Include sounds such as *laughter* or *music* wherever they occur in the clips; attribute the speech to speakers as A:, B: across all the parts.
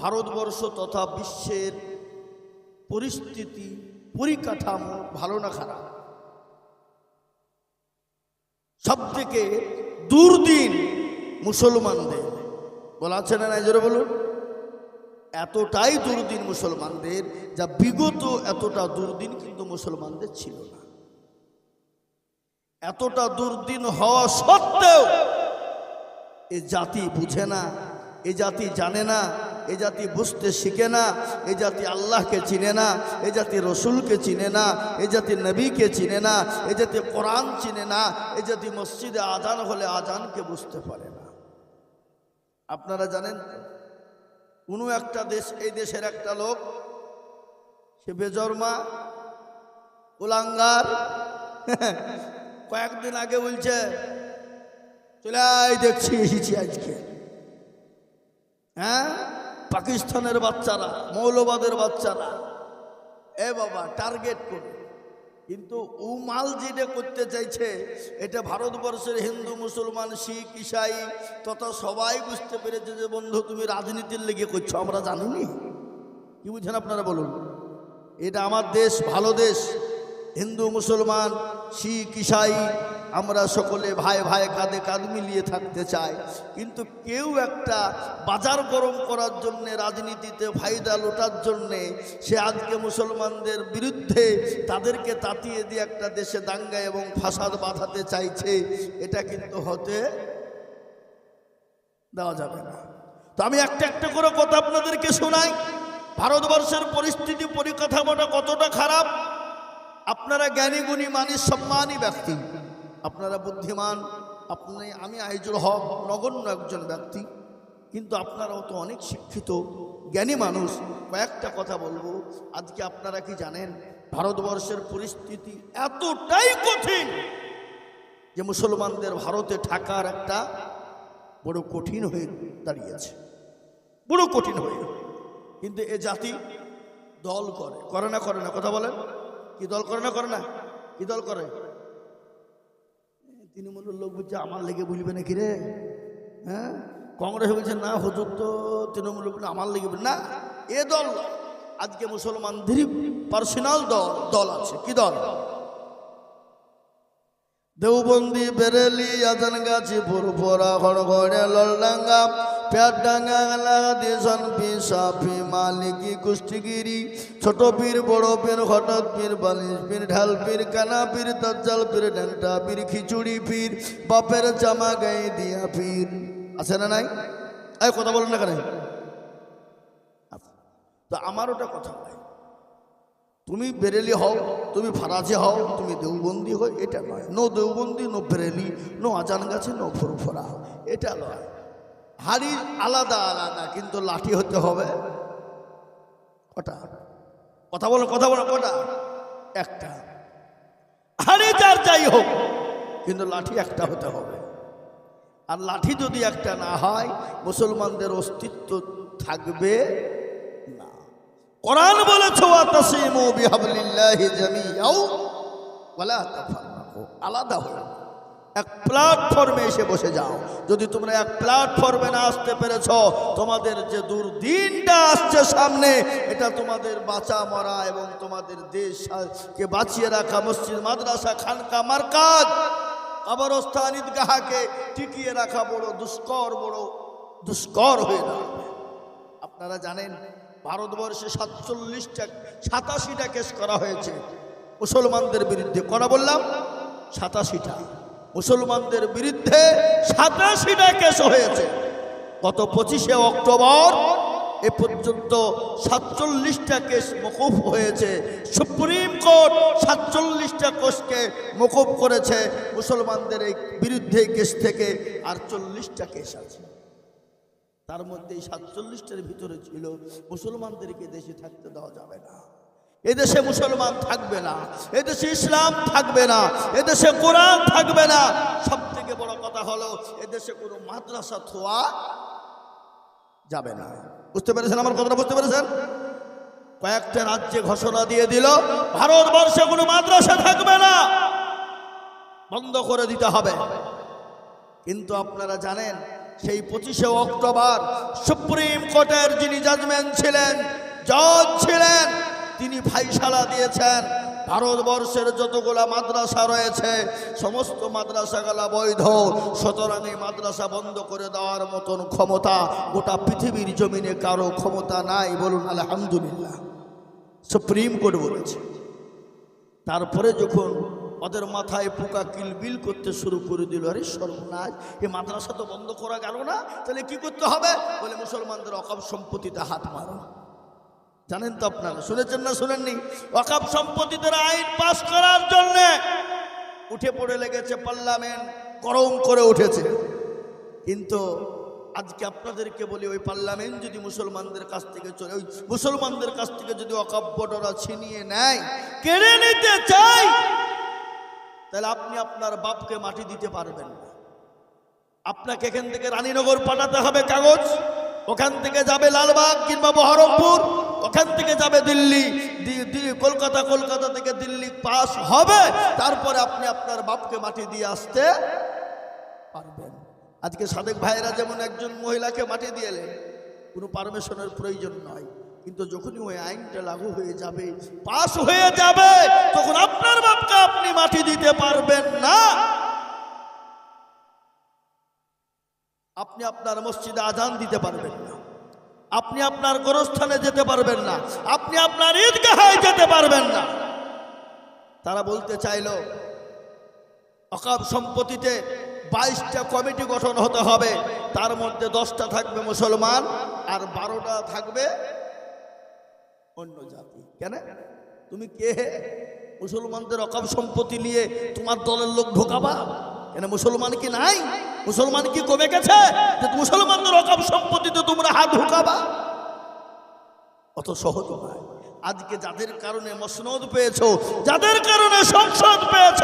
A: ভারতবর্ষ তথা বিশ্বের পরিস্থিতি, পরিকাঠামো ভালো না খারাপ? সব থেকে দুর্দিন মুসলমানদের। বলা আছে না জোরে বলুন। এতটাই দুর্দিন মুসলমানদের যা বিগত এতটা দুর্দিন কিন্তু মুসলমানদের ছিল না। এতটা দুর্দিন হওয়া সত্ত্বেও এ জাতি বুঝে না, এ জাতি জানে না এ জাতি বুঝতে শিখে না, এ জাতি আল্লাহকে চিনে না, এ জাতি রসুলকে চিনে না, এ জাতি নবীকে চিনে না, এ জাতি কোরআন চিনে না, এ জাতি মসজিদে আজান হলে আজানকে বুঝতে পারে না। আপনারা জানেন, কোনো একটা দেশ, এই দেশের একটা লোক, সে বেজরমা, কুলাঙ্গার, কয়েকদিন আগে বলছে, চলে আয় দেখছি এসেছি আজকে। হ্যাঁ? পাকিস্তানের বাচ্চারা, মৌলবাদের বাচ্চারা, এ বাবা টার্গেট করে। কিন্তু ও মাল যেটা করতে চাইছে, এটা ভারতবর্ষের হিন্দু, মুসলমান, শিখ, ইসাই, তথা সবাই বুঝতে পেরেছে যে, বন্ধু, তুমি রাজনীতির লেগে করছ, আমরা জানিনি। কি বুঝছেন আপনারা, বলুন। এটা আমার দেশ, ভালো দেশ। হিন্দু, মুসলমান, শিখ, ইসাই আমরা সকলে ভাই ভাই কাঁধে কাঁধ মিলিয়ে থাকতে চাই। কিন্তু কেউ একটা বাজার গরম করার জন্য, রাজনীতিতে ফায়দা লোটার জন্যে, সে আজকে মুসলমানদের বিরুদ্ধে তাদেরকে তাতিয়ে দিয়ে একটা দেশে দাঙ্গা এবং ফাসাদ বাঁধাতে চাইছে, এটা কিন্তু হতে দেওয়া যাবে না। তো আমি একটা একটা করে কথা আপনাদেরকে শোনাই। ভারতবর্ষের পরিস্থিতি পরিকাঠামোটা কতটা খারাপ? আপনারা জ্ঞানী গুণী মানি সম্মানী ব্যক্তি। আপনারা বুদ্ধিমান, আপনি, আমি আইজুল হক নগণ্য একজন ব্যক্তি, কিন্তু আপনারাও তো অনেক শিক্ষিত, জ্ঞানী মানুষ। কয়েকটা কথা বলব। আজকে আপনারা কি জানেন, ভারতবর্ষের পরিস্থিতি এতটাই কঠিন যে মুসলমানদের ভারতে থাকার একটা বড় কঠিন হয়ে দাঁড়িয়েছে। বড় কঠিন হয়ে। কিন্তু এ জাতি দল করে। করে না করে না। কথা বলেন। কি দল করে না করে না? কি দল করে? তৃণমূলের লোক বলছে, আমার লেগে বুঝবে নাকি রে? হ্যাঁ? কংগ্রেস বলছে, না হুজুর তো তৃণমূল আমার লেগে বলবে। না, এ দল। আজকে মুসলমানদেরই পার্সোনাল দল দল আছে। কি দল? দেওবন্দি, বেরেলি আজানগাছি পুরপুরা খড়গড়ে ললডাঙ্গা পেয়ারডাঙ্গা দিশন পিসাফি মালিকি কুষ্টিগিরি, ছোট পীর, বড় পীর, হঠাৎ পীর, বালিশ পীর, ঢাল পীর, কানা পীর, তাজ্জাল পীর ডেন্টা পীর, খিচুড়ি পীর, বাপের জামা গায়ে দিয়া পীর। আছে না নাই? এই কথা বলেন না কেন? তো আমার ওটা কথা নয় তুমি বেরেলি হও, তুমি ফারাজে হও, তুমি দেওবন্দি হও, এটা নয়। No Deobandi, no Bareilly, no আজান গাছে, নো ফুরফরা এটা নয়। হাড়ি আলাদা আলাদা, কিন্তু লাঠি হতে হবে। কটা? কথা বলো কথা বলো, কটা? একটা। হাড়ি যার যাই হোক, কিন্তু লাঠি একটা হতে হবে। আর লাঠি যদি একটা না হয়, মুসলমানদের অস্তিত্ব থাকবে না। কোরআন বলেছে আলাদা হয়ে এক প্ল্যাটফর্মে এসে বসে যাও। যদি তোমরা এক প্ল্যাটফর্মে না আসতে পেরেছ, তোমাদের যে দুর্দিনটা আসছে সামনে, এটা তোমাদের বাঁচা মরা এবং তোমাদের দেশকে বাঁচিয়ে রাখা, মসজিদ, মাদ্রাসা, খানকা, মার্কাজ, কবরস্থান, ঈদগাহাকে টিকিয়ে রাখা বড় দুষ্কর বড় দুষ্কর হয়ে দাঁড়াবে। আপনারা জানেন, ভারতবর্ষে সাতচল্লিশটা, সাতাশিটা কেস করা হয়েছে। মুসলমানদের বিরুদ্ধে করা বললাম? সাতাশিটা। মুসলমানদের বিরুদ্ধে সাতাশিটা কেস হয়েছে। গত পঁচিশে অক্টোবর এ পর্যন্ত সাতচল্লিশটা কেস মকুফ হয়েছে। সুপ্রিম কোর্ট সাতচল্লিশটা কেসকে মকুফ করেছে। মুসলমানদের এই বিরুদ্ধে কেস থেকে আর চল্লিশটা কেস আছে। তার মধ্যে এই সাতচল্লিশটার ভিতরে ছিল, মুসলমানদেরকে দেশে থাকতে দেওয়া যাবে না। এদেশে মুসলমান থাকবে না, এদেশে ইসলাম থাকবে না, এদেশে কোরআন থাকবে না। সব থেকে বড় কথা হলো, এদেশে কোনো মাদ্রাসা থোয়া যাবে না। বুঝতে পেরেছেন আমার কথাটা? বুঝতে পেরেছেন? কয়েকটা রাজ্যে ঘোষণা দিয়ে দিল, ভারতবর্ষে কোনো মাদ্রাসা থাকবে না। বন্ধ করে দিতে হবে। কিন্তু আপনারা জানেন, সেই পঁচিশে অক্টোবর সুপ্রিম কোর্টের যিনি জাজমেন্ট ছিলেন, জজ ছিলেন তিনি ফাইসালা দিয়েছেন। ভারতবর্ষের যতগুলা মাদ্রাসা রয়েছে, সমস্ত মাদ্রাসাগুলা বৈধ। সুতরাং এই মাদ্রাসা বন্ধ করে দেওয়ার মতন ক্ষমতা গোটা পৃথিবীর জমিনে কারও ক্ষমতা নাই বলুন আলহামদুলিল্লাহ। সুপ্রিম কোর্ট বলেছে। তারপরে যখন ওদের মাথায় পোকা কিলবিল করতে শুরু করে দিল, আরে সর্বনাশ এই মাদ্রাসা তো বন্ধ করা গেল না, তাহলে কি করতে হবে? বলে মুসলমানদের অকাপ সম্পত্তিতে হাত মারো। জানেন তো আপনারা, শুনেছেন না শুনেননি? অকাপ সম্পত্তিতে আইন পাস করার জন্য উঠে পড়ে লেগেছে পার্লামেন্ট, গরম করে উঠেছে। কিন্তু আজকে আপনাদেরকে বলি, ওই পার্লামেন্ট যদি মুসলমানদের কাছ থেকে চলে, ওই মুসলমানদের কাছ থেকে যদি অকাব্যটা ছিনিয়ে নেয়, কেড়ে নিতে চাই তাহলে আপনি আপনার বাপকে মাটি দিতে পারবেন না। আপনাকে এখান থেকে রানীনগর পাঠাতে হবে কাগজ, ওখান থেকে যাবে লালবাগ কিংবা বহরমপুর। ওখান থেকে যাবে দিল্লি কলকাতা কলকাতা থেকে দিল্লি পাস হবে, তারপরে আপনি আপনার বাপকে মাটি দিয়ে আসতে পারবেন। আজকে সাদেক ভাইয়েরা যেমন একজন মহিলাকে মাটি দিয়ে এলেন, কোনো পারমিশনের প্রয়োজন নয়। কিন্তু যখনই ওই আইনটা লাগু হয়ে যাবে, পাস হয়ে যাবে, তখন আপনার বাপকে আপনি মাটি দিতে পারবেন না। আপনি আপনার মসজিদে আজান দিতে পারবেন না। আপনি আপনার গোরস্থানে যেতে পারবেন না। আপনি আপনার ঈদগাহায় যেতে পারবেন না। তারা বলতে চাইলো অকাব সম্পত্তিতে বাইশটা কমিটি গঠন হতে হবে, তার মধ্যে দশটা থাকবে মুসলমান আর বারোটা থাকবে অন্য জাতি। কেন? তুমি কে? মুসলমানদের অকাব সম্পত্তি নিয়ে তোমার দলের লোক ঢোকাবা? কেন মুসলমান কি নাই? মুসলমান কি কমে গেছে? যে মুসলমানদের অকাব সম্পত্তিতে তোমরা হাত ঢুকাবা। অত সহজ নয় আজকে যাদের কারণে মসনদ পেয়েছ, যাদের কারণে সংসদ পেয়েছ,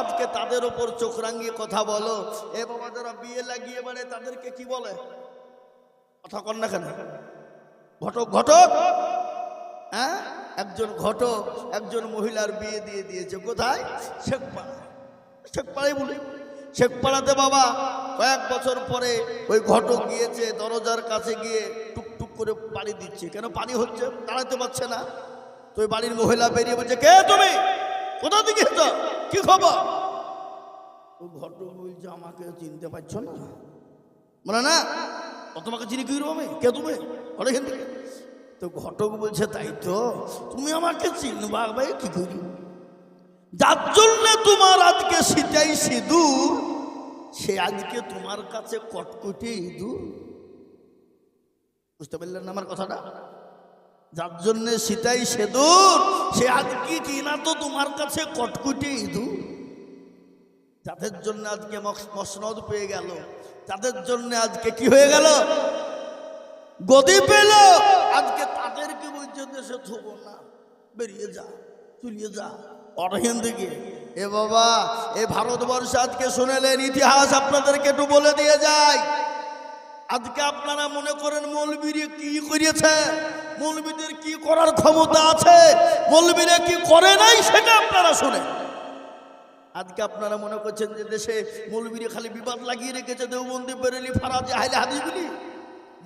A: আজকে তাদের উপর চোখ রাঙিয়ে কথা বলো। এ বাবা যারা বিয়ে লাগিয়ে মানে তাদেরকে কি বলে? কথা কর না কেন? ঘটক ঘটক। হ্যাঁ? একজন ঘটক, একজন মহিলার বিয়ে দিয়ে দিয়েছে। কোথায়? শেখপাড়া শেখপাড়াই বলি। শেখপাড়াতে বাবা কয়েক বছর পরে ওই ঘটক গিয়েছে, দরজার কাছে গিয়ে টুকটুক করে পানি দিচ্ছে। কেন পানি হচ্ছে? দাঁড়াতে পারছে না। তো ওই বাড়ির মহিলা বেরিয়ে বলছে, কে তুমি? কোথা থেকে এসেছ? কি খবর? ওই ঘটক বলছে, আমাকে চিনতে পারছ না। বলে, না, ও তোমাকে চিনি কি আমি কে তুমি? থেকে। তো ঘটক বলছে, তাই তো, তুমি আমাকে চিনবা, ভাই, কি করি? যার জন্য তোমার আজকে সিটাই সিঁদুর, সে আজকে তোমার কাছে কটকটি ইঁদুর। বুঝতে পারলেন না আমার কথাটা? যার জন্যে সীতাই সেদুর, সে আজকে কিনা তো তোমার কাছে কটকুটি ইঁদুর। যাদের জন্য আজকে মস- মসনদ পেয়ে গেল তাদের জন্য আজকে কি হয়ে গেল? গদি পেল, আজকে তাদেরকে বলছে দেশে থবো না, বেরিয়ে যা, চলিয়ে যা। অরহিন দিকে এ বাবা, এ ভারতবর্ষে আজকে শুনেলেন, ইতিহাস আপনাদেরকে একটু বলে দিয়ে যায় আজকে আপনারা মনে করেন মৌলবীরে কি করিয়েছে? মৌলবীদের কি করার ক্ষমতা আছে? মৌলবীরা কি করে নাই সেটা আপনারা শুনে আজকে আপনারা মনে করছেন যে দেশে মৌলবীরে খালি বিবাদ লাগিয়ে রেখেছে, দেওবন্দি, বেরেলি, ফারাজ হাইলে হাদিগুলি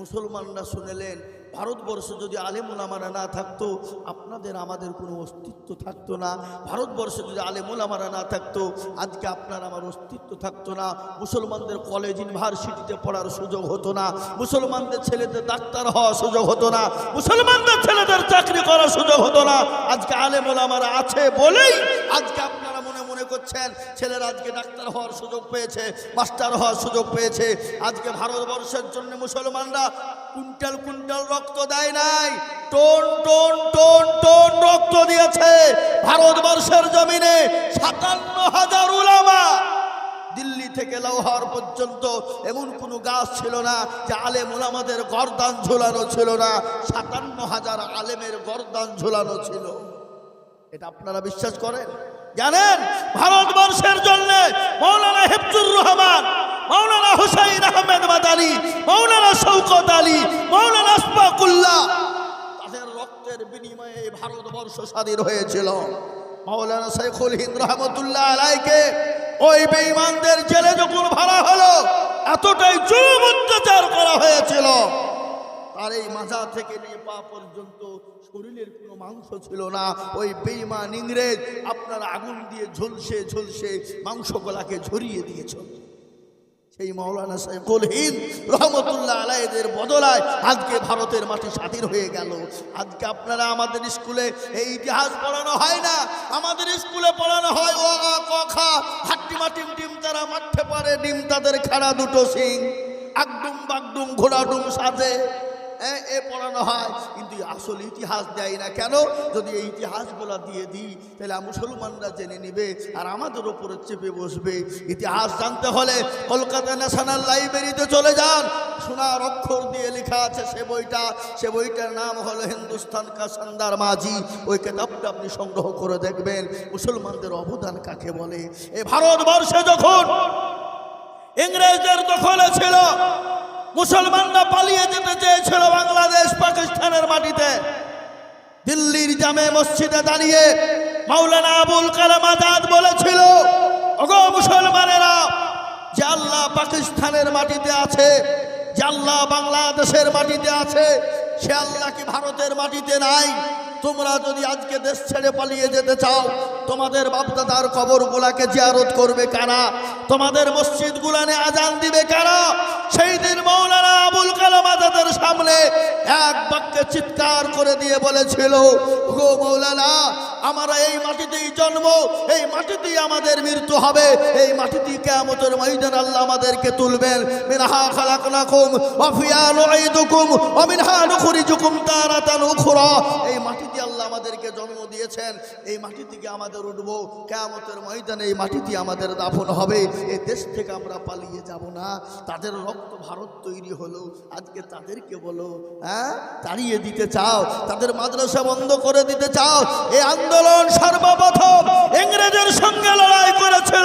A: মুসলমানরা শুনেলেন ভারতবর্ষে যদি আলেমুলামারা না থাকতো, আপনাদের আমাদের কোনো অস্তিত্ব থাকতো না। ভারতবর্ষে যদি আলেমুলামারা না থাকতো, আজকে আপনার আমার অস্তিত্ব থাকতো না। মুসলমানদের কলেজ, ইউনিভার্সিটিতে পড়ার সুযোগ হতো না। মুসলমানদের ছেলেদের ডাক্তার হওয়ার সুযোগ হতো না। মুসলমানদের ছেলেদের চাকরি করার সুযোগ হতো না। আজকে আলেমুলামারা আছে বলেই আজকে আপনারা মনে মনে করছেন, ছেলেরা আজকে ডাক্তার হওয়ার সুযোগ পেয়েছে, মাস্টার হওয়ার সুযোগ পেয়েছে। আজকে ভারতবর্ষের জন্য মুসলমানরা কুইন্টাল কুইন্টাল রক্ত দেয় নাই। টোন টোন টোন টোন রক্ত দিয়েছে ভারতবর্ষের জমিনে সাতান্ন হাজার উলামা। দিল্লি থেকে লাহোর পর্যন্ত এমন কোনো গাছ ছিল না যে আলেম ওলামাদের গরদান ঝোলানো ছিল না, সাতান্ন হাজার আলেমের গরদান ঝোলানো ছিল। এটা আপনারা বিশ্বাস করেন? জানেন? ভারতবর্ষের জন্য মৌলানা হেফজুর রহমান মৌলানা হুসাইন আহমেদ মাদানি, মৌলানা শৌকত আলী, মৌলানা আসফাকুল্লাহ। তাদের রক্তের বিনিময়ে ভারতবর্ষ স্বাধীন হয়েছিল। মৌলানা শেখুল হিন্দ রহমতুল্লাহ আলাইকে ওই বেঈমানদের জেলে যখন ভাড়া হলো, এতটাই জুলুম অত্যাচার করা হয়েছিল। আর এই মাজা থেকে নিয়ে পা পর্যন্ত শরীরের কোনো মাংস ছিল না। ওই বেঈমান ইংরেজ আপনার আগুন দিয়ে ঝলসে ঝলসে মাংসগুলাকে ঝরিয়ে দিয়েছিল সেই মাওলানা সাইফুল হিন্দ রহমতুল্লাহ আলাইদের বদলায় আজকে ভারতের মাটি স্বাধীন হয়ে গেল। আজকে আপনারা আমাদের স্কুলে এই ইতিহাস পড়ানো হয় না। আমাদের স্কুলে পড়ানো হয় ও আ ক খা। ডিম তারা মাঠে পারে, ডিম তাদের খাড়া দুটো সিং আগডুম বাগডুম ঘোড়াডুম সাজে। হ্যাঁ, এ পড়ানো হয়। কিন্তু আসল ইতিহাস দেয় না কেন? যদি এই ইতিহাসগুলো দিয়ে দিই তাহলে মুসলমানরা জেনে নিবে আর আমাদের ওপরে চেপে বসবে। ইতিহাস জানতে হলে কলকাতা ন্যাশনাল লাইব্রেরিতে চলে যান। সোনার অক্ষর দিয়ে লেখা আছে সে বইটা। সে বইটার নাম হলো হিন্দুস্তান কা সন্দার মাঝি। ওই কেতাবটা আপনি সংগ্রহ করে দেখবেন। মুসলমানদের অবদান কাকে বলে? এ ভারতবর্ষে যখন ইংরেজদের দখলে ছিল মুসলমানরা পালিয়ে যেতে চেয়েছিল বাংলাদেশ পাকিস্তানের মাটিতে। দিল্লির জামে মসজিদে দাঁড়িয়ে মাওলানা আবুল কালাম আজাদ বলেছিল, ওগো মুসলমানেরা, যে আল্লাহ পাকিস্তানের মাটিতে আছে, যে আল্লাহ বাংলাদেশের মাটিতে আছে, সে আল্লাহ কি ভারতের মাটিতে নাই? তোমরা যদি আজকে দেশ ছেড়ে পালিয়ে যেতে চাও, তোমাদের বাপদাদার কবরগুলাকে জিয়ারত করবে কারা? তোমাদের মসজিদ গুলানে আজান দিবে কারা? সেই দিন মৌলানা আবুল কালাম আজাদের সামনে এক বাক্যে চিৎকার করে দিয়ে বলেছিল গো মৌলানা, আমরা এই মাটিতেই জন্ম, এই মাটিতেই আমাদের মৃত্যু হবে, এই মাটিতেই কেমতের ময়দান আল্লাহ আমাদেরকে তুলবেন। মিনহা খালাকনাকুম ওয়া ফিহা নুঈদুকুম ওয়া মিনহা নুখরিজুকুম তারাতান উখরা। এই মাটিতে আল্লাহ আমাদেরকে জন্ম দিয়েছেন। এই মাটি থেকে আমাদের উঠবো। কেমতের ময়দানে এই মাটিতে আমাদের দাফন হবে। এই দেশ থেকে আমরা পালিয়ে যাব না। তাদের রক্ত ভারত তৈরি হলো। আজকে তাদেরকে বলো হ্যাঁ? তাড়িয়ে দিতে চাও। তাদের মাদ্রাসা বন্ধ করে দিতে চাও। এই আন্দোলন সর্বপ্রথম ইংরেজের সঙ্গে লড়াই করেছিল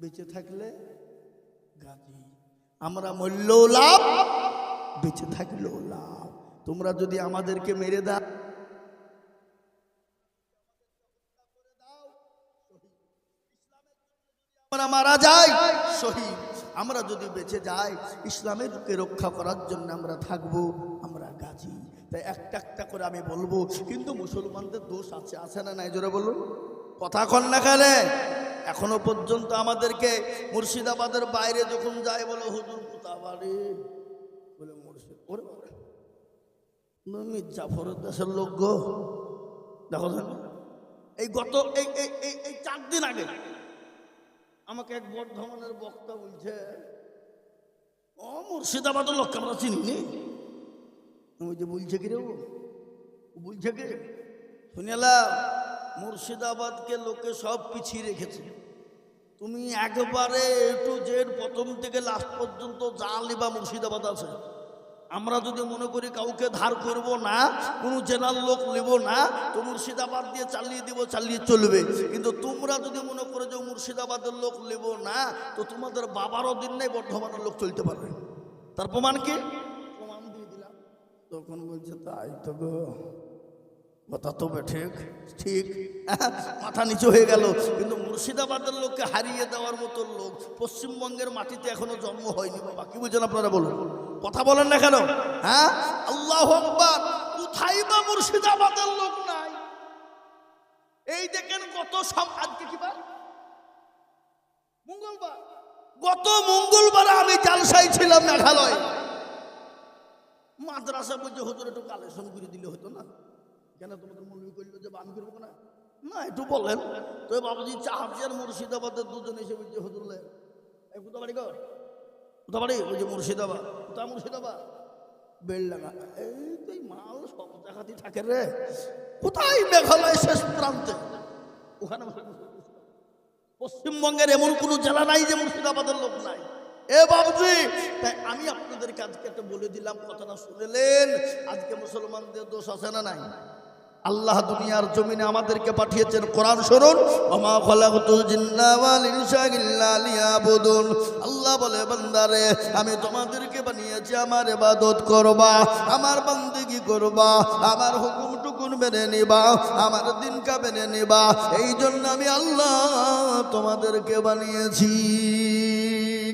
A: বেঁচে থাকলে গাজী। আমরা মূল্য লাভ, বেঁচে থাকলেও লাভ। তোমরা যদি আমাদেরকে মেরে দাও মারা যাই, শহীদ। আমরা যদি বেঁচে যাই ইসলামেরকে রক্ষা করার জন্য আমরা থাকব, আমরা গাজী। তাই একটা একটা করে আমি বলব, কিন্তু মুসলমানদের দোষ আছে আছে না নাই? জোরে বলুন। কথা কন না খেলে এখনও পর্যন্ত আমাদেরকে মুর্শিদাবাদের বাইরে যখন যায় বলে, হুজুর বলে, মুর্শিদ মির্জাফরের দেশের লোক গো। দেখো এই গত, এই এই, এই- চার দিন আগে আমাকে এক বর্ধমানের বক্তা বলছে, ও, মুর্শিদাবাদের লোককে আমরা চিনি বলছে কি রে বলছে কি শুনেলা মুর্শিদাবাদকে লোকে সব পিছিয়ে রেখেছে। তুমি একবারে একটু জেড প্রথম থেকে লাস্ট পর্যন্ত যা লিবা মুর্শিদাবাদ আছে। আমরা যদি মনে করি কাউকে ধার করব না, কোনো জেনার লোক নেব না, তো মুর্শিদাবাদ দিয়ে চালিয়ে দিব, চালিয়ে চলবে। কিন্তু তোমরা যদি মনে করো যে মুর্শিদাবাদের লোক নেব না, তো তোমাদের বাবারও দিন নেই, বর্ধমানের লোক চলতে পারবে। তার প্রমাণ কি? প্রমাণ দিয়ে দিলাম। তখন বলছে, তাই তো গো। কথা তো বে ঠিক। ঠিক *laughs* মাথা নিচু হয়ে গেল। কিন্তু মুর্শিদাবাদের লোককে হারিয়ে দেওয়ার মতো লোক পশ্চিমবঙ্গের মাটিতে এখনও জন্ম হয়নি বাবা। কি বুঝেন আপনারা বলুন? কথা বলেন না কেন? হ্যাঁ? আল্লাহ কোথায় বা মুর্শিদাবাদের লোক নাই? এই দেখেন কত সব আজকে কি বার? মঙ্গলবার। গত মঙ্গলবার আমি জালসাই ছিলাম মেঘালয়। মাদ্রাসা বলছে হুজুর একটু কালেকশন করে দিলে হতো না? কেন তোমাদের মনে করল যে আমি করব না না, একটু বলেন। তো বাবুজি চাহাবজি আর মুর্শিদাবাদের দুজন এসে বলছে হুজুরলে এই কোথা বাড়ি কর কোথা বাড়ি ওই যে মুর্শিদাবাদ। কোথা মুর্শিদাবাদ? বেলডাঙ্গা। এই তো এই মাল সব জায়গাতেই থাকে রে। কোথায় মেঘালয় শেষ প্রান্তে? ওখানে পশ্চিমবঙ্গের এমন কোনো জেলা নাই যে মুর্শিদাবাদের লোক নাই? এ বাবুজি, তাই আমি আপনাদেরকে আজকে একটা বলে দিলাম, কথাটা শুনেলেন আজকে মুসলমানদের দোষ আছে না নাই? আল্লাহ দুনিয়ার জমিনে আমাদেরকে পাঠিয়েছেন কোরআন শুনুন ওমা খলাকতুল জিন্না ইনসা ইল্লা লিয়াবুদুন। আল্লাহ বলে, বান্দারে, আমি তোমাদেরকে বানিয়েছি, আমার ইবাদত করবা, আমার বান্দিগি করবা, আমার হুকুম টুকুন মেনে নিবা, আমার দিনকা মেনে নিবা এই জন্য আমি আল্লাহ তোমাদেরকে বানিয়েছি।